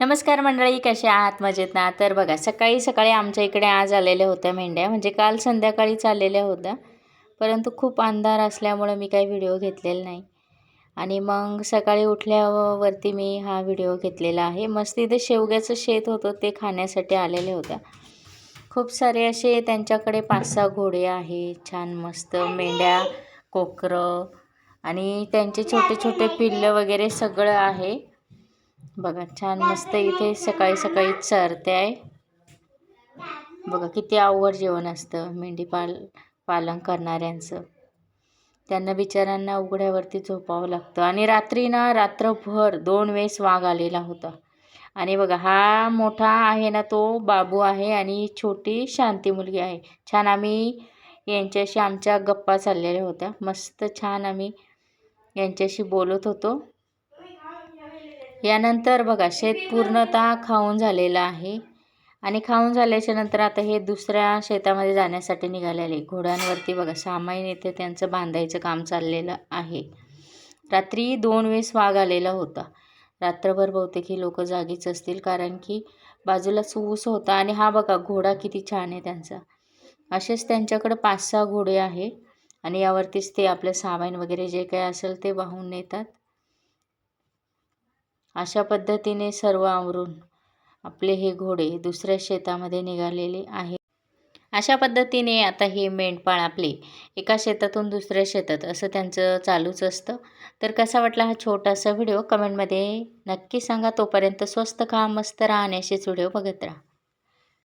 नमस्कार मंडळी कसे आहात? मजेत ना? तर बघा सकाळी सकाळी आमच्या इकडे आज आलेल्या होत्या मेंढ्या. म्हणजे काल संध्याकाळीच आलेल्या होत्या. परंतु खूप अंधार असल्यामुळं मी काही व्हिडिओ घेतलेला नाही. आणि मग सकाळी उठल्यावरती मी हा व्हिडिओ घेतलेला आहे. मस्त इथे शेवग्याचं शेत होतं ते खाण्यासाठी आलेले होत्या. खूप सारे असे त्यांच्याकडे पाच सहा घोडे आहे छान मस्त मेंढ्या कोकरं आणि त्यांचे छोटे छोटे पिल्लं वगैरे सगळं आहे. बघा छान मस्त इथे सकाळी सकाळी चरते आहे. बघा किती अवघड जेवण असतं मेंढी पाल पालन करणाऱ्यांचं. त्यांना बिचाऱ्यांना उघड्यावरती झोपावं लागतं. आणि रात्री ना रात्रभर दोन वेळेस वाघ आलेला होता. आणि बघा हा मोठा आहे ना तो बाबू आहे आणि छोटी शांती मुलगी आहे. छान आम्ही यांच्याशी आमच्या गप्पा चाललेल्या होत्या. मस्त छान आम्ही यांच्याशी बोलत होतो. यानंतर बघा शेत पूर्णतः खाऊन झालेलं आहे. आणि खाऊन झाल्याच्यानंतर आता हे दुसऱ्या शेतामध्ये जाण्यासाठी निघालेले. घोड्यांवरती बघा सामाईन येथे त्यांचं बांधायचं काम चाललेलं आहे. रात्री दोन वेळेस वाघ आलेला होता. रात्रभर बहुतेक ही लोक जागीच असतील कारण की बाजूलाच ऊस होता. आणि हा बघा घोडा किती छान आहे त्यांचा. असेच त्यांच्याकडं पाच सहा घोडे आहे. आणि यावरतीच ते आपलं सामान वगैरे जे काही असेल ते वाहून नेतात. अशा पद्धतीने सर्व आवरून आपले हे घोडे दुसऱ्या शेतामध्ये निघालेले आहे अशा पद्धतीने आता हे मेंढपाळ आपले एका शेतातून दुसऱ्या शेतात असं त्यांचं चालूच असतं. तर कसा वाटला हा छोटासा व्हिडिओ? कमेंटमध्ये नक्की सांगा. तोपर्यंत स्वस्त खा मस्त राहण्याशीच व्हिडिओ बघत राहा.